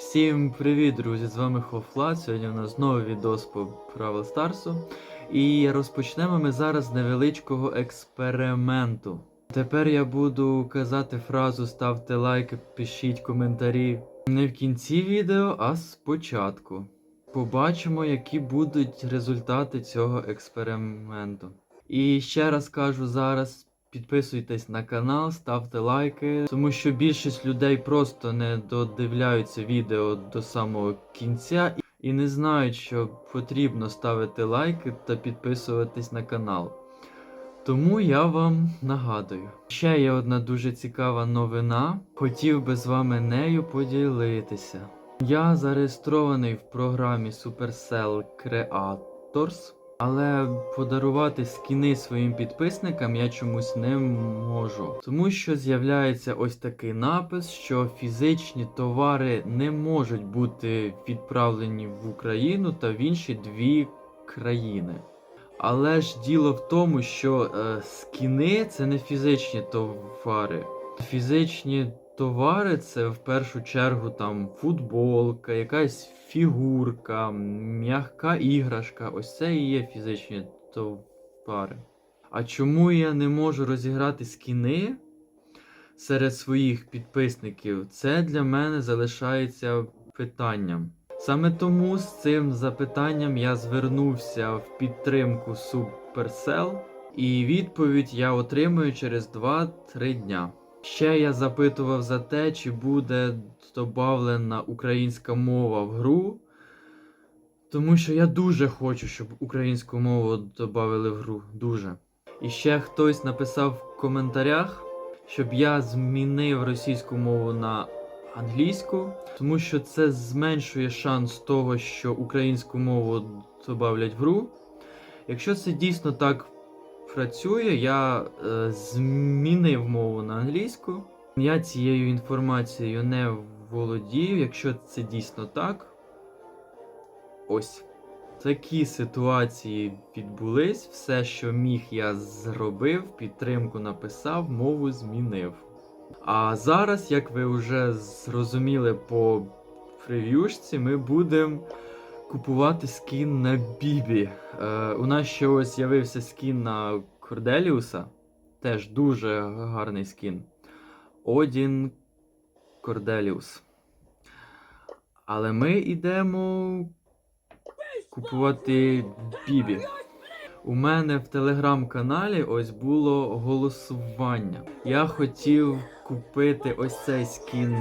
Всім привіт, друзі! З вами Хофлат. Сьогодні у нас знову відос по Бравл Старсу. І розпочнемо ми зараз з невеличкого експерименту. Тепер я буду казати фразу ставте лайки, пишіть коментарі. Не в кінці відео, а спочатку. Побачимо, які будуть результати цього експерименту. І ще раз кажу зараз. Підписуйтесь на канал, ставте лайки, тому що більшість людей просто не додивляються відео до самого кінця і не знають, що потрібно ставити лайки та підписуватись на канал. Тому я вам нагадую. Ще є одна дуже цікава новина. Хотів би з вами нею поділитися. Я зареєстрований в програмі Supercell Creators. Але подарувати скіни своїм підписникам я чомусь не можу. Тому що з'являється ось такий напис, що фізичні товари не можуть бути відправлені в Україну та в інші дві країни. Але ж діло в тому, що е, скіни це не фізичні товари. Фізичні товари це в першу чергу там футболка, якась фігурка, м'яка іграшка. Ось це і є фізичні товари. А чому я не можу розіграти скіни серед своїх підписників? Це для мене залишається питанням. Саме тому з цим запитанням я звернувся в підтримку Supercell, і відповідь я отримую через 2-3 дня. Ще я запитував за те, чи буде додавлена українська мова в гру. Тому що я дуже хочу, щоб українську мову додали в гру. Дуже. І ще хтось написав в коментарях, щоб я змінив російську мову на англійську, тому що це зменшує шанс того, що українську мову додавлять в гру. Якщо це дійсно так працює, я е, змінив мову на англійську. Я цією інформацією не володію. Якщо це дійсно так, ось такі ситуації відбулись. Все, що міг, я зробив, підтримку написав, мову змінив. А зараз, як ви вже зрозуміли по прев'юшці, ми будемо купувати скін на Бібі. Е, у нас ще ось з'явився скін на Корделіуса. Теж дуже гарний скін. Одін Корделіус. Але ми йдемо купувати Бібі. У мене в телеграм-каналі ось було голосування. Я хотів купити ось цей скін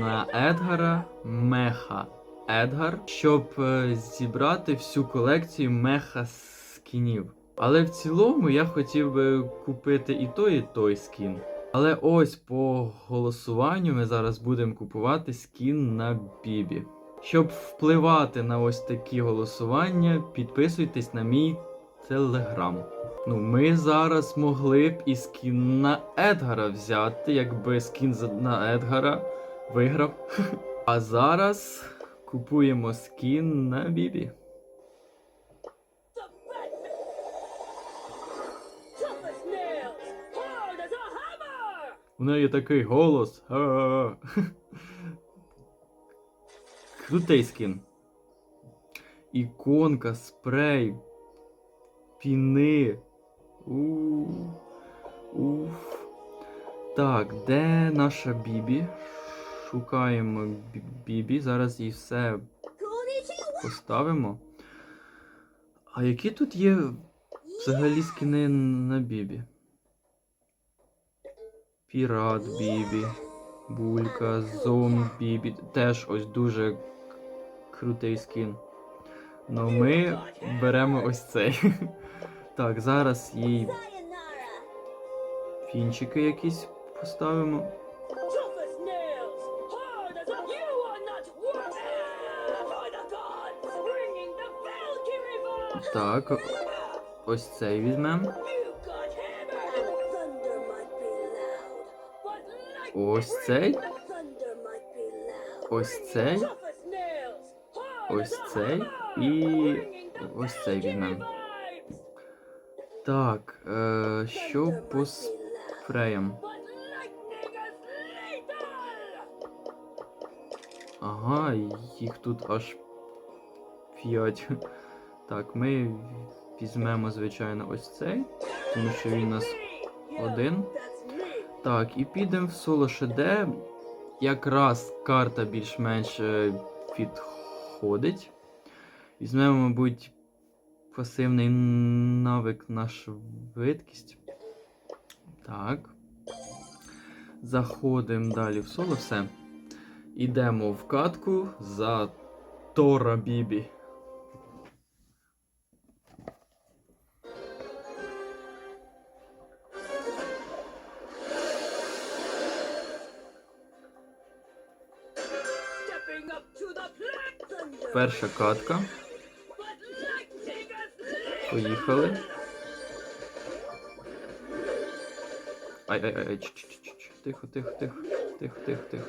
на Едгара, Меха Едгар, щоб е, зібрати всю колекцію меха скінів. Але в цілому я хотів би купити і той, і той скін. Але ось по голосуванню ми зараз будемо купувати скін на Бібі. Щоб впливати на ось такі голосування, підписуйтесь на мій телеграм. Ну, ми зараз могли б і скін на Едгара взяти, якби скін на Едгара виграв. А зараз купуємо скін на Бібі. У неї такий голос. Га-га-га. Крутий скін. Іконка, спрей, піни. Уф. Так, де наша Бібі? Шукаємо Бі- Бібі. Зараз їй все поставимо. А які тут є взагалі скіни на Бібі? Пірат Бібі, Булька, Зом Бібі. Теж ось дуже крутий скін. Ну ми беремо ось цей. Так, зараз їй фінчики якісь поставимо. Так. Ось цей візьмемо. Ось цей. Ось цей. Ось цей. І. Ось цей візьмемо. Так. е, Що по спреям? Ага, їх тут аж п'ять. Так, ми візьмемо, звичайно, ось цей, тому що він у нас один. Так, і підемо в соло ШД. Якраз карта більш-менш е, підходить. Візьмемо, мабуть, пасивний навик на швидкість. Так. Заходимо далі в соло. Все. Ідемо в катку за Тора Бібі. Перша катка. Поїхали. Ай, ай, ай, ч, ч, ч, ч, тихо, тихо, тихо, тихо, тихо, тихо.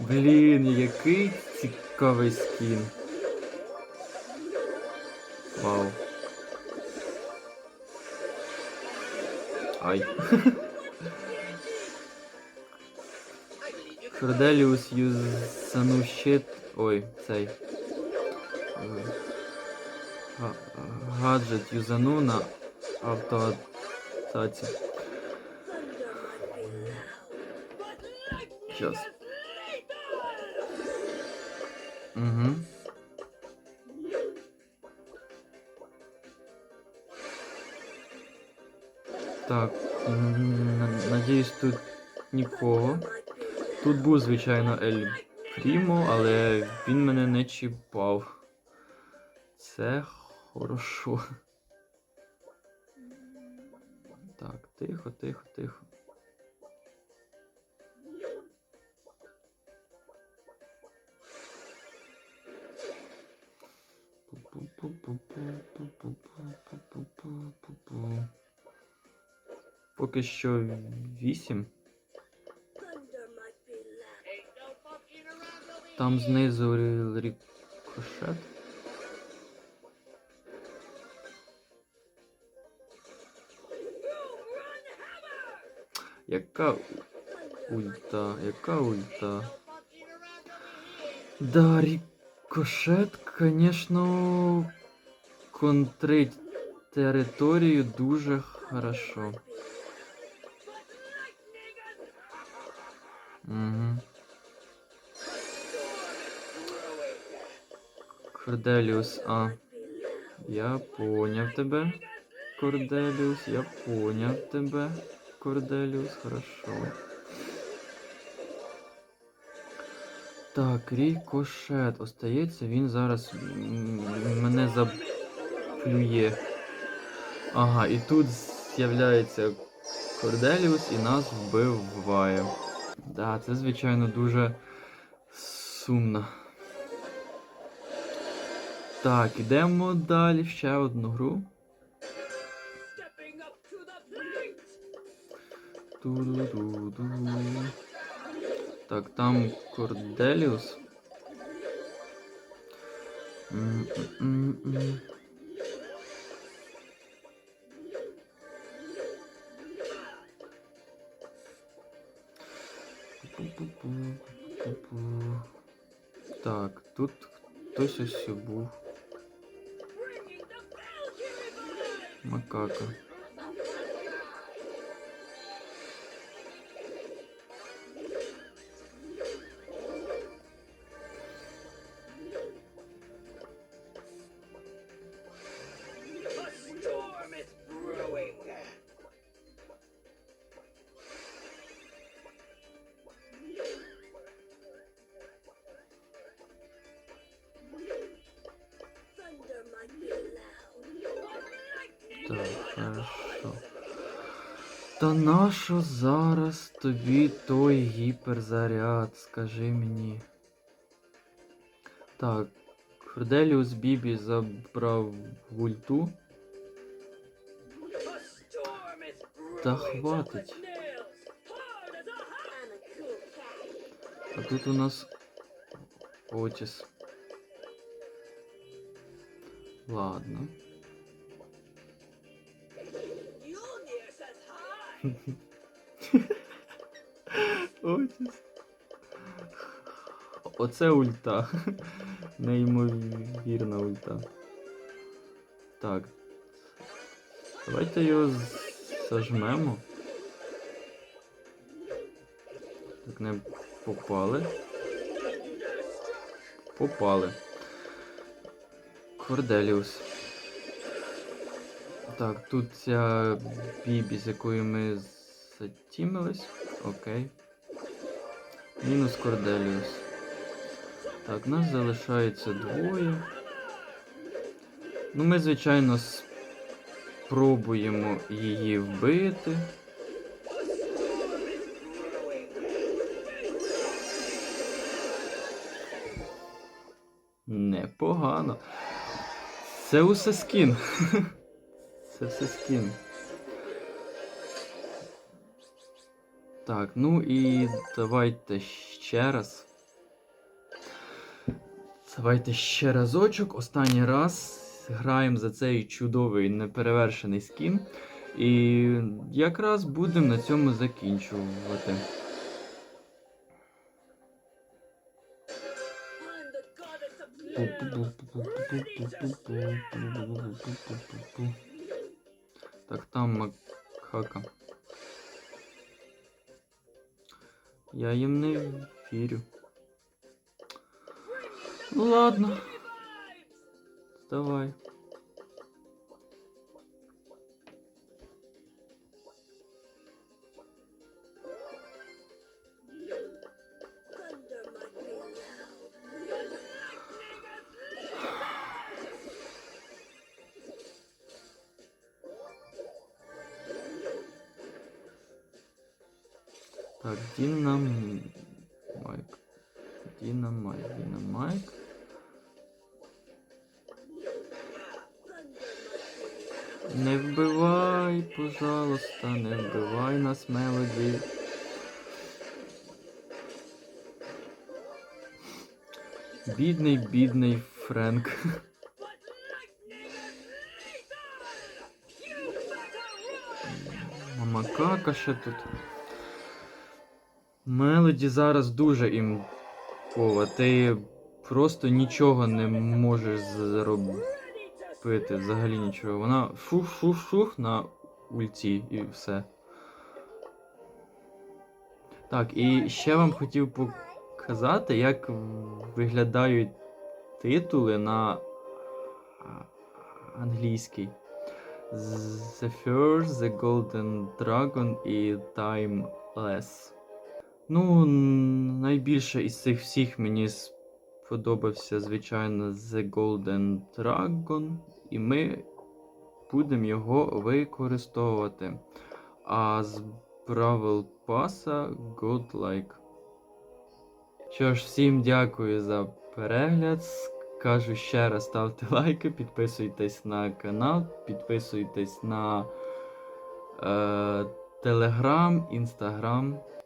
Блін, який цікавий скін. Вау. Ай. Ферделіус юзанув. Ой, цей. Гаджет юзану на автоатаці. Сейчас. Угу. Так, надіюсь, тут нікого. Тут був, звичайно, Ель. Прімо, але він мене не чіпав. Це хорошо. Так, тихо, тихо, тихо. Поки що вісім. Там знизу рі- рікошет. Boom, run, hammer. Яка Thunder ульта? Яка ульта? Да, рікошет, конечно, контрить територію дуже хорошо. Угу. Корделіус, а. Я поняв тебе. Корделіус, я поняв тебе. Корделіус, хорошо. Так, рікошет. Остається, він зараз мене заплює. Ага, і тут з'являється Корделіус і нас вбиває. Да, це, звичайно, дуже сумно. Так, ідемо далі ще одну гру. Ту-ду-ду-ду. Так, там Корделіус. Так, тут хтось ось був. Макака. хорошо. Та нащо зараз тобі той гіперзаряд, скажи мені. Так, Корделіус Бібі забрав ульту. A storm is brewing. Та хватить. Tough as nails, hard as a hammer. А тут у нас Отіс. Ладно. Оце ульта. Неймовірна ульта. Так. Давайте його зажмемо. Так не попали. Попали. Корделіус. Так, тут ця бібі, з якою ми затімились. Окей. Мінус Корделіус. Так, нас залишається двоє. Ну, ми, звичайно, спробуємо її вбити. Непогано. Це усе скін. Це все скін. Так, ну і давайте ще раз. Давайте ще разочок. Останній раз граємо за цей чудовий неперевершений скін. І якраз будемо на цьому закінчувати. I'm Так, там макака. Я їм не вірю. Ну ладно, давай. Так, Динамайк. Динамайк, Динамайк. Не вбивай, пожалуйста, не вбивай нас, Мелоді. Бідний, бідний Френк. But lightning is lethal! You better run! Мама кака ще тут. Мелоді зараз дуже імпова. Ти просто нічого не можеш зробити. Взагалі нічого. Вона шух-шух-шух на ульті і все. Так, і ще вам хотів показати, як виглядають титули на англійський. The First, The Golden Dragon і Timeless. Ну, найбільше із цих всіх мені сподобався, звичайно, The Golden Dragon, і ми будемо його використовувати. А з Бравл Паса Godlike. Що ж, всім дякую за перегляд. Кажу ще раз, ставте лайки, підписуйтесь на канал, підписуйтесь на е, Телеграм, Інстаграм.